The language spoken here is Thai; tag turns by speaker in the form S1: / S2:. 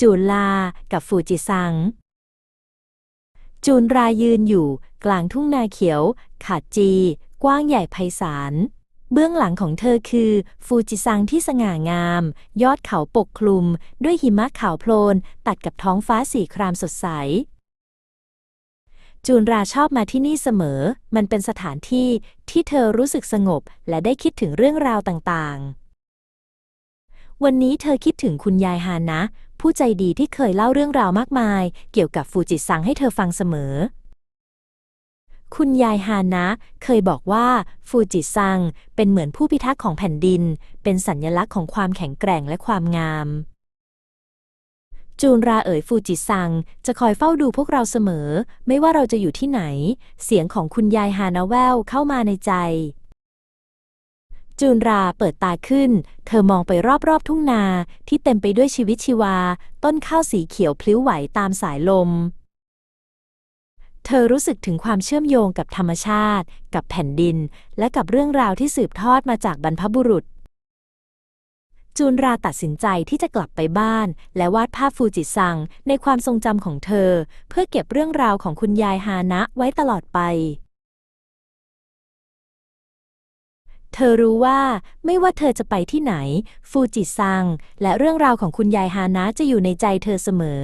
S1: จูนลา กับฟูจิซัง จูนรายืนอยู่ กลางทุ่งนาเขียว ขาดจี กว้างใหญ่ไพศาล เบื้องหลังของเธอคือ ฟูจิซังที่สง่างาม ยอดเขาปกคลุม ด้วยหิมะขาวโพลน ตัดกับท้องฟ้าสีครามสดใสจูนราชอบมาที่นี่เสมอ มันเป็นสถานที่ที่เธอรู้สึกสงบ และได้คิดถึงเรื่องราวต่างๆ วันนี้เธอคิดถึงคุณยายฮานะ ผู้ใจดีที่เคยเล่าเรื่องราวมากมาย เกี่ยวกับฟูจิซังให้เธอฟังเสมอ คุณยายฮานะ เคยบอกว่าฟูจิซังเป็นเหมือนผู้พิทักษ์ของแผ่นดิน เป็นสัญลักษณ์ของความแข็งแกร่งและความงาม จูนราเอ๋ยฟูจิซังจะคอยเฝ้าดูพวกเราเสมอ ไม่ว่าเราจะอยู่ที่ไหน เสียงของคุณยายฮานะแววเข้ามาในใจ จูนราเปิดตาขึ้น เธอมองไปรอบๆ ทุ่งนาที่เต็มไปด้วยชีวิตชีวา ต้นข้าวสีเขียวพลิ้วไหวตามสายลม เธอรู้สึกถึงความเชื่อมโยงกับธรรมชาติ กับแผ่นดิน และกับเรื่องราวที่สืบทอดมาจากบรรพบุรุษ จูนราตัดสินใจที่จะกลับไปบ้าน และวาดภาพฟูจิซังในความทรงจำของเธอ เพื่อเก็บเรื่องราวของคุณยายฮานะไว้ตลอดไป เธอรู้ว่าไม่ว่าเธอจะไปที่ไหน ฟูจิซัง และเรื่องราวของคุณยายฮานะจะอยู่ในใจเธอเสมอ